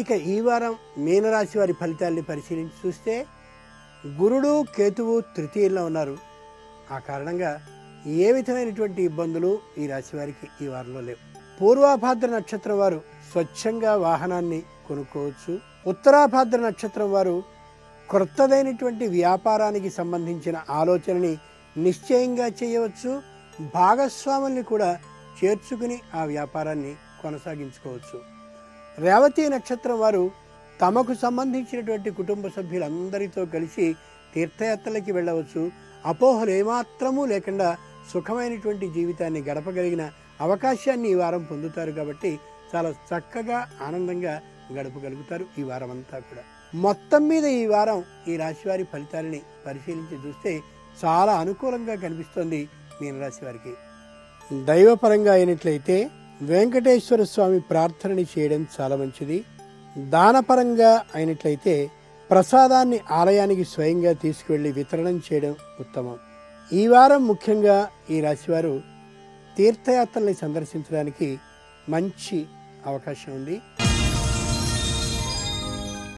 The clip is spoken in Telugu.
ఇక ఈ వారం మీనరాశి వారి ఫలితాల్ని పరిశీలించి చూస్తే గురుడు కేతువు తృతీయంలో ఉన్నారు. ఆ కారణంగా ఏ విధమైనటువంటి ఇబ్బందులు ఈ రాశి వారికి ఈ వారంలో లేవు. పూర్వాభాద్ర నక్షత్రం వారు స్వచ్ఛంగా వాహనాన్ని కొనుక్కోవచ్చు. ఉత్తరాభాద్ర నక్షత్రం వారు క్రొత్తదైనటువంటి వ్యాపారానికి సంబంధించిన ఆలోచనని నిశ్చయంగా చేయవచ్చు. భాగస్వాముల్ని కూడా చేర్చుకుని ఆ వ్యాపారాన్ని కొనసాగించుకోవచ్చు. రేవతి నక్షత్రం వారు తమకు సంబంధించినటువంటి కుటుంబ సభ్యులందరితో కలిసి తీర్థయాత్రలకి వెళ్ళవచ్చు. అపోహలు ఏమాత్రమూ లేకుండా సుఖమైనటువంటి జీవితాన్ని గడపగలిగిన అవకాశాన్ని ఈ వారం పొందుతారు కాబట్టి చాలా చక్కగా ఆనందంగా గడపగలుగుతారు ఈ వారం అంతా కూడా. మొత్తం మీద ఈ వారం ఈ రాశివారి ఫలితాలని పరిశీలించి చూస్తే చాలా అనుకూలంగా కనిపిస్తోంది మీనరాశి వారికి దైవపరంగా అయినట్లయితే వెంకటేశ్వర స్వామి ప్రార్థనని చేయడం చాలా మంచిది. దానపరంగా అయినట్లయితే ప్రసాదాన్ని ఆలయానికి స్వయంగా తీసుకువెళ్ళి వితరణం చేయడం ఉత్తమం. ఈ వారం ముఖ్యంగా ఈ రాశివారు తీర్థయాత్రల్ని సందర్శించడానికి మంచి అవకాశం ఉంది.